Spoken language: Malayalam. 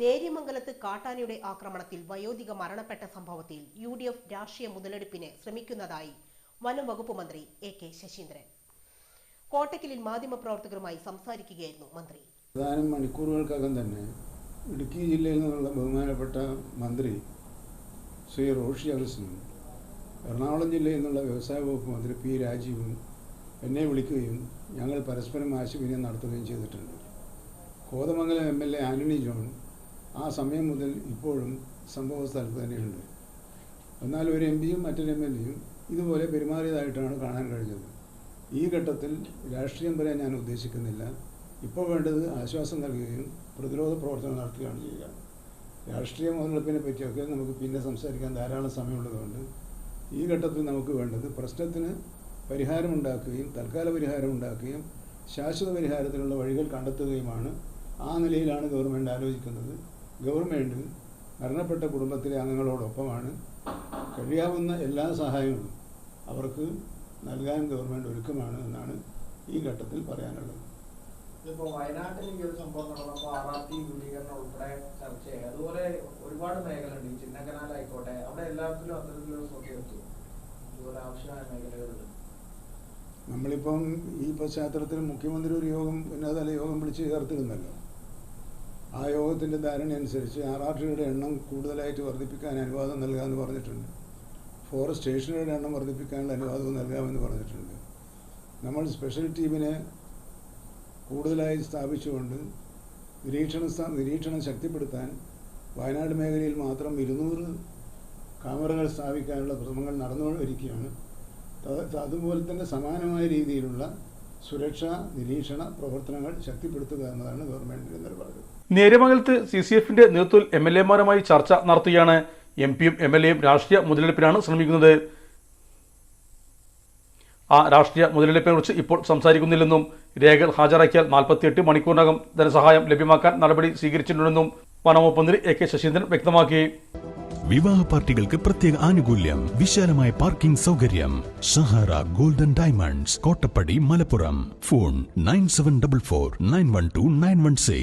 നേര്യമംഗലത്ത് കാട്ടാനയുടെ ആക്രമണത്തിൽ വയോധിക മരണപ്പെട്ട സംഭവത്തിൽ യു ഡി എഫ് രാഷ്ട്രീയ മുതലെടുപ്പിന് ശ്രമിക്കുന്നതായി വനം വകുപ്പ് മന്ത്രി എ കെ ശശീന്ദ്രൻ. കോട്ടക്കലിൽ മാധ്യമപ്രവർത്തകരുമായി സംസാരിക്കുകയായിരുന്നു മന്ത്രി. ഏതാനും മണിക്കൂറുകൾക്കകം തന്നെ ഇടുക്കി ജില്ലയിൽ നിന്നുള്ള ബഹുമാനപ്പെട്ട മന്ത്രി ശ്രീ റോഷി അഗസ്റ്റിനും എറണാകുളം ജില്ലയിൽ നിന്നുള്ള വ്യവസായ വകുപ്പ് മന്ത്രി പി രാജീവും എന്നെ വിളിക്കുകയും ഞങ്ങൾ പരസ്പരം ആശയവിനിമയം നടത്തുകയും ചെയ്തിട്ടുണ്ട്. Kothamangalam M L A Antony John ആ സമയം മുതൽ ഇപ്പോഴും സംഭവ സ്ഥലത്ത് തന്നെയുണ്ട്. എന്നാൽ ഒരു എം പിയും മറ്റൊരു എം എൽ എയും ഇതുപോലെ പെരുമാറിയതായിട്ടാണ് കാണാൻ കഴിഞ്ഞത്. ഈ ഘട്ടത്തിൽ രാഷ്ട്രീയം വരെ ഞാൻ ഉദ്ദേശിക്കുന്നില്ല. ഇപ്പോൾ വേണ്ടത് ആശ്വാസം നൽകുകയും പ്രതിരോധ പ്രവർത്തനം നടത്തുകയാണ് ചെയ്യുക. രാഷ്ട്രീയ മുതലെടുപ്പിനെ പറ്റിയൊക്കെ നമുക്ക് പിന്നെ സംസാരിക്കാൻ ധാരാളം സമയമുള്ളതുകൊണ്ട് ഈ ഘട്ടത്തിൽ നമുക്ക് വേണ്ടത് പ്രശ്നത്തിന് പരിഹാരമുണ്ടാക്കുകയും തൽക്കാല പരിഹാരമുണ്ടാക്കുകയും ശാശ്വത പരിഹാരത്തിനുള്ള വഴികൾ കണ്ടെത്തുകയുമാണ്. ആ നിലയിലാണ് ഗവൺമെന്റ് ആലോചിക്കുന്നത്. ഗവൺമെന്റ് മരണപ്പെട്ട കുടുംബത്തിലെ അംഗങ്ങളോടൊപ്പമാണ് കഴിയാവുന്ന എല്ലാ സഹായങ്ങളും അവർക്ക് നൽകാൻ ഗവൺമെന്റ് ഒരുക്കമാണ് എന്നാണ് ഈ ഘട്ടത്തിൽ പറയാനുള്ളത്. ഇപ്പോൾ വയനാട്ടിൽ ഈ ഒരു സംഭവം നടന്നപ്പോൾ ആർ ആർ ടി ദൂരീകരണം ഉൾപ്പെടെ ചർച്ചയായി. അതുപോലെ ഒരുപാട് മേഖലയുണ്ട് ഈ ചിന്നക്കനാലായിക്കോട്ടെ അവിടെ എല്ലാത്തിലും അത്തരത്തിലൊരു ശ്രദ്ധയെത്തു ഇതുപോലെ ആവശ്യമായ മേഖലകളുണ്ട്. നമ്മളിപ്പം ഈ പശ്ചാത്തലത്തിൽ മുഖ്യമന്ത്രി ഒരു യോഗം ഉന്നതതല യോഗം വിളിച്ച് ചേർത്തിരുന്നല്ലോ ആ യോഗത്തിന്റെ ധാരണ അനുസരിച്ച് ആർ ആർ എണ്ണം കൂടുതലായിട്ട് വർദ്ധിപ്പിക്കാൻ അനുവാദം നൽകാമെന്ന് പറഞ്ഞിട്ടുണ്ട്. ഫോറസ്റ്റ് സ്റ്റേഷനുകളുടെ എണ്ണം വർദ്ധിപ്പിക്കാനുള്ള അനുവാദവും നൽകാമെന്ന് പറഞ്ഞിട്ടുണ്ട്. നമ്മൾ സ്പെഷ്യൽ ടീമിനെ കൂടുതലായി സ്ഥാപിച്ചുകൊണ്ട് നിരീക്ഷണ നിരീക്ഷണം ശക്തിപ്പെടുത്താൻ വയനാട് മേഖലയിൽ മാത്രം ഇരുന്നൂറ് ക്യാമറകൾ സ്ഥാപിക്കാനുള്ള ശ്രമങ്ങൾ നടന്നുകൊണ്ടിരിക്കുകയാണ്. അതുപോലെ തന്നെ സമാനമായ രീതിയിലുള്ള സുരക്ഷാ നിരീക്ഷണ പ്രവർത്തനങ്ങൾ ശക്തിപ്പെടുത്തുക എന്നതാണ് ഗവൺമെന്റിന്റെ നിലപാട്. നേര്യമംഗലത്ത് സി സി എഫിന്റെ നേതൃത്വത്തിൽ എം എൽ എമാരുമായി ചർച്ച നടത്തുകയാണ്. എം പിയും എം എൽ എയും രാഷ്ട്രീയ മുതലെടുപ്പിനാണ് ശ്രമിക്കുന്നത്. ആ രാഷ്ട്രീയ മുതലെടുപ്പിനെ കുറിച്ച് ഇപ്പോൾ സംസാരിക്കുന്നില്ലെന്നും രേഖകൾ ഹാജരാക്കിയാൽ നാൽപ്പത്തിയെട്ട് മണിക്കൂറിനകം ധനസഹായം ലഭ്യമാക്കാൻ നടപടി സ്വീകരിച്ചിട്ടുണ്ടെന്നും വനംവകുപ്പ് എ കെ ശശീന്ദ്രൻ വ്യക്തമാക്കി. വിവാഹ പാർട്ടികൾക്ക് പ്രത്യേക ആനുകൂല്യം വിശാലമായ പാർക്കിംഗ് സൗകര്യം. Sahara golden diamonds Kottappadi Malappuram. Phone nine seven double four nine one two nine one six.